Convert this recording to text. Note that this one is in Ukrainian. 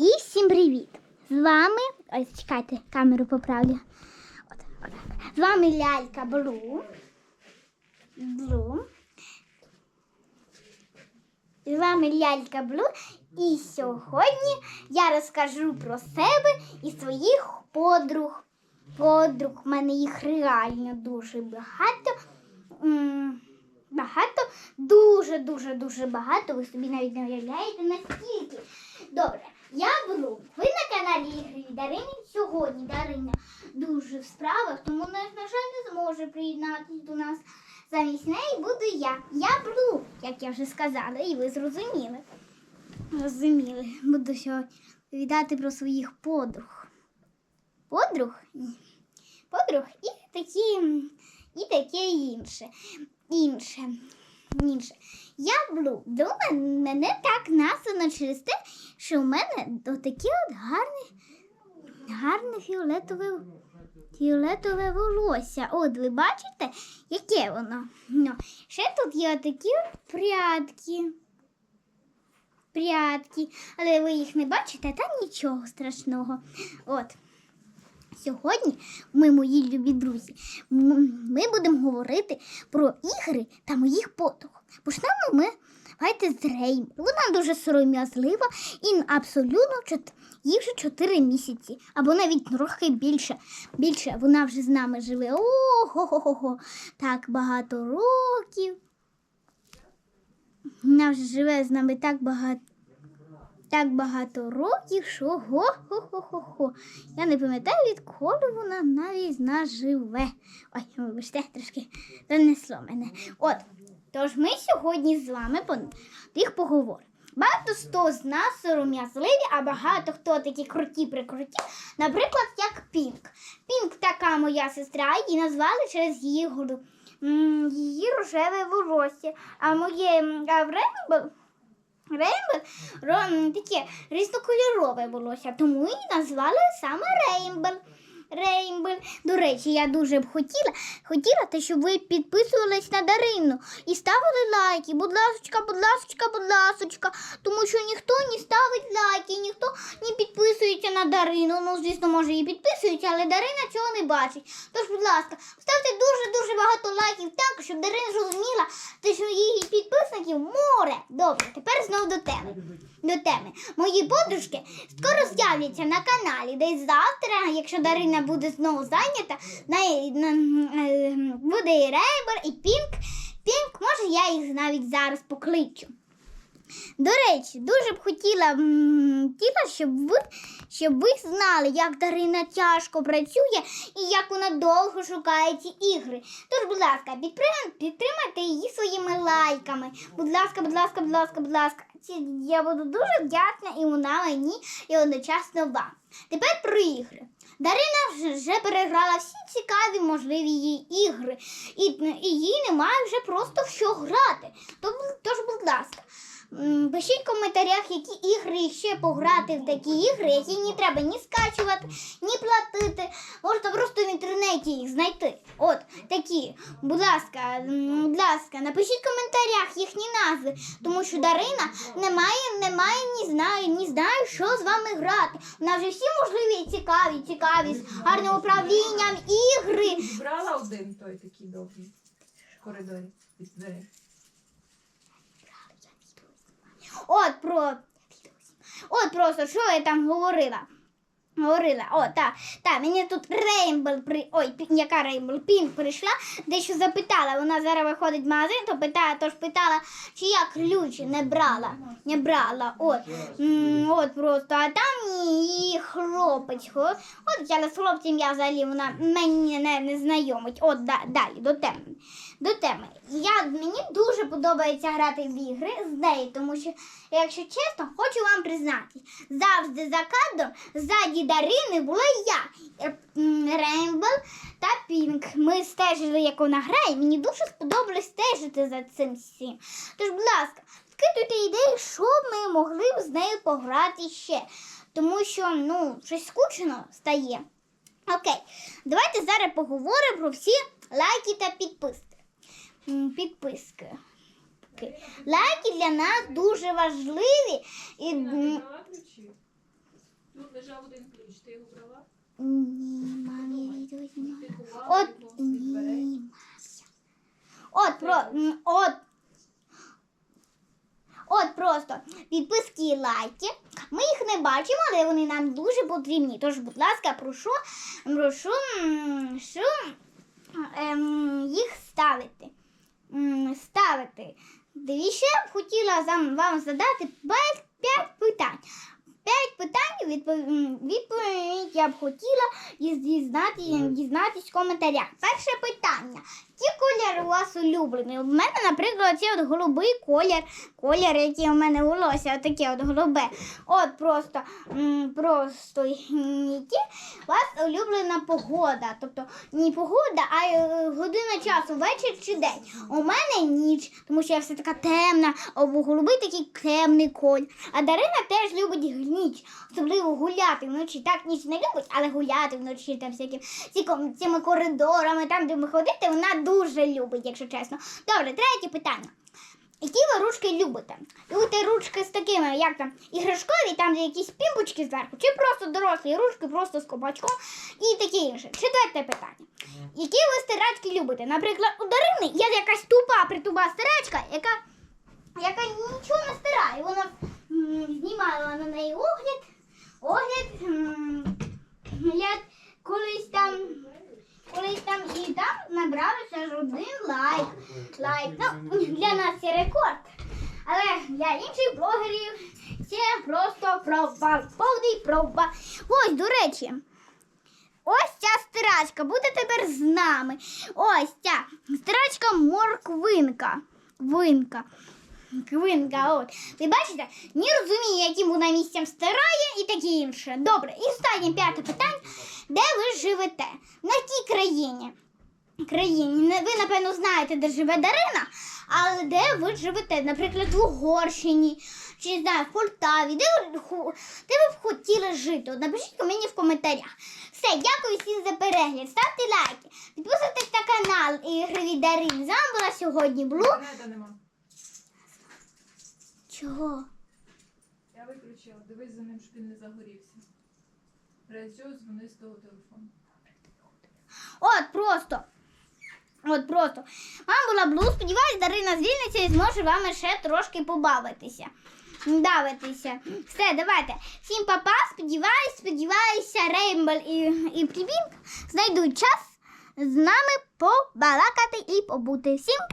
І всім привіт! З вами. Ось чекайте, камеру поправлю. От, отак. З вами лялька Блу. Блу. З вами лялька Блу. І сьогодні я розкажу про себе і своїх подруг. Подруг, в мене їх реально дуже багато. Багато, дуже, дуже, дуже багато. Ви собі навіть не уявляєте наскільки. Добре, я Блу. Ви на каналі Ігри від Дарини. Сьогодні Дарина дуже в справах, тому, на, жаль, не зможе приєднатися до нас. Замість неї буду я. Я Блу, як я вже сказала, і ви зрозуміли. Розуміли. Буду сьогодні віддати про своїх подруг. Подруг? Подруг і такі, і таке інше. Інше. Інше. Я Блу. Блу мене так названо через те, що в мене отаке от гарне, гарне фіолетове, фіолетове волосся. От ви бачите, яке воно? Ну, ще тут є отакі от прядки. Прядки, але ви їх не бачите, та нічого страшного. От. Сьогодні ми, мої любі друзі, ми будемо говорити про ігри та моїх подруг. Почнемо ми давайте з. Вона дуже сором'язлива і абсолютно чот- їй вже 4 місяці, або навіть трохи більше. Більше вона вже з нами живе. Ого-го-го. Так багато років. Вона вже живе з нами так багато. Так багато років, що го-хо-хо-хо-хо. Я не пам'ятаю, відколи вона навіть нас живе. Ой, вибачте, трошки занесло мене. От, тож ми сьогодні з вами по тих поговоримо. Багато хто з нас сором'язливі, а багато хто такі круті прикруті, наприклад, як Пінк. Пінк така моя сестра, її назвали через її, гру- її рожеве волосся. А моє а в Рейнбоу Рейнбл ро- таке різнокольорове волосся, тому і назвали саме Рейнбл. Рейнбл. До речі, я дуже б хотіла, хотіла те, щоб ви підписувались на Дарину і ставили лайки. Будь ласочка, будь ласочка, будь ласочка. Тому що ніхто не ставить лайки, ніхто не підписується на Дарину. Ну, звісно, може і підписуються, але Дарина цього не бачить. Тож, будь ласка, ставте дуже-дуже багато лайків так, щоб Дарина зрозуміла, те, що її підписників море. Добре, тепер знову до теми. До теми. Мої подружки скоро з'являться на каналі. Десь завтра, якщо Дарина буде знову зайнята, буде і Рейбер, і Пінк. Пінк, може, я їх навіть зараз покличу. До речі, дуже б хотіла, м, хотіла, щоб ви, щоб ви знали, як Дарина тяжко працює і як вона довго шукає ці ігри. Тож, будь ласка, підтримайте, її своїми лайками. Будь ласка, будь ласка, будь ласка, будь ласка. Я буду дуже вдячна і вона мені, і одночасно вам. Тепер про ігри. Дарина вже- переграла всі цікаві можливі її ігри, і, і їй немає вже просто в що грати. Тож, будь ласка, пишіть в коментарях, які ігри ще пограти в такі ігри, які не треба ні скачувати, ні платити. Можна просто в інтернеті їх знайти. От такі. Будь ласка, будь ласка, напишіть в коментарях їхні назви, тому що Дарина не має, не має, ні знає, ні знає, що з вами грати. Вона вже всі можливі цікаві, цікаві, з гарним управлінням ігри. Брала один той такий довгий в коридорі про. От просто що я там говорила. Говорила, о, так, та, мені тут Рейнбл при. Ой, яка Рейнбл Пінк прийшла, дещо запитала. Вона зараз виходить в магазин, то питає, тож питала, чи я ключі не брала. Не брала. От, от просто, а там її хлопець. От але з хлопцем я взагалі вона мені не, не знайомить. От да, далі, до теми. До теми. Я, мені дуже подобається грати в ігри з нею, тому що, якщо чесно, хочу вам признати, завжди за кадром ззаді Дарини була я, Рейнбл та Пінк. Ми стежили, як вона грає. Мені дуже сподобалось стежити за цим всім. Тож, будь ласка, скидуйте ідеї, що ми могли б з нею пограти ще. Тому що ну, щось скучно стає. Окей, давайте зараз поговоримо про всі лайки та підписки. Підписки. Лайки для нас дуже важливі. І, Тут лежав один ключ, ти його брала? Ні, мамі відео знімаю. От ні. От про от. От просто підписки і лайки. Ми їх не бачимо, але вони нам дуже потрібні. Тож, будь ласка, прошу, прошу, що, ем, їх ставити. Ставити. Дивіться, хотіла вам задати 5 питань. П'ять питань відпов- відповідь я б хотіла дізнатися дізнатись в коментарях. Перше питання. Які кольори у вас улюблені? У мене, наприклад, це от голубий колір, колір, який у мене волосся, таке от голубе. От просто, просто які у вас улюблена погода. Тобто не погода, а е, година часу, вечір чи день. У мене ніч, тому що я все така темна, а у голубий такий темний колір. А Дарина теж любить ніч, особливо гуляти вночі. Так ніч не любить, але гуляти вночі там всяким цими коридорами, там, де ми ходити, вона дуже любить, якщо чесно. Добре, третє питання. Які ви ручки любите? Любите ручки з такими, як там, іграшкові, там де якісь пімпочки зверху, чи просто дорослі ручки, просто з кобачком і таке інше. Четверте питання. Які ви стирачки любите? Наприклад, у Дарини є якась тупа притуба стирачка, яка, яка нічого не стирає. Вона знімала на неї огляд, огляд, м, гляд, колись там, колись там і там набралося ж один лайк. Лайк. Ну, для нас це рекорд. Але для інших блогерів це просто провал, повний провал. Ось, до речі, ось ця стирачка буде тепер з нами. Ось ця стирачка морквинка. Винка. Квинка, от. Ви бачите, не розуміє, яким вона місцем стирає і таке інше. Добре, і останнє п'яте питання. Де ви живете? На якій країні? Країні. Ви, напевно, знаєте, де живе Дарина, але де ви живете? Наприклад, в Угорщині, чи не знаю, в Полтаві, де де ви б хотіли жити? Напишіть мені в коментарях. Все, дякую всім за перегляд. Ставте лайки, підписуйтесь на канал Ігрові Дарини. З вами була сьогодні Блу. Чого? Я виключила. Дивись за ним, щоб він не загорівся. Резьо, дзвони з того телефону. От просто. От просто. Вам була Блу. Сподіваюсь, Дарина звільниться і зможе вами ще трошки побавитися. Давитися. Все, давайте. Всім папа. Сподіваюсь, сподіваюся, Реймбл і, і Прибінг знайдуть час з нами побалакати і побути. Всім па!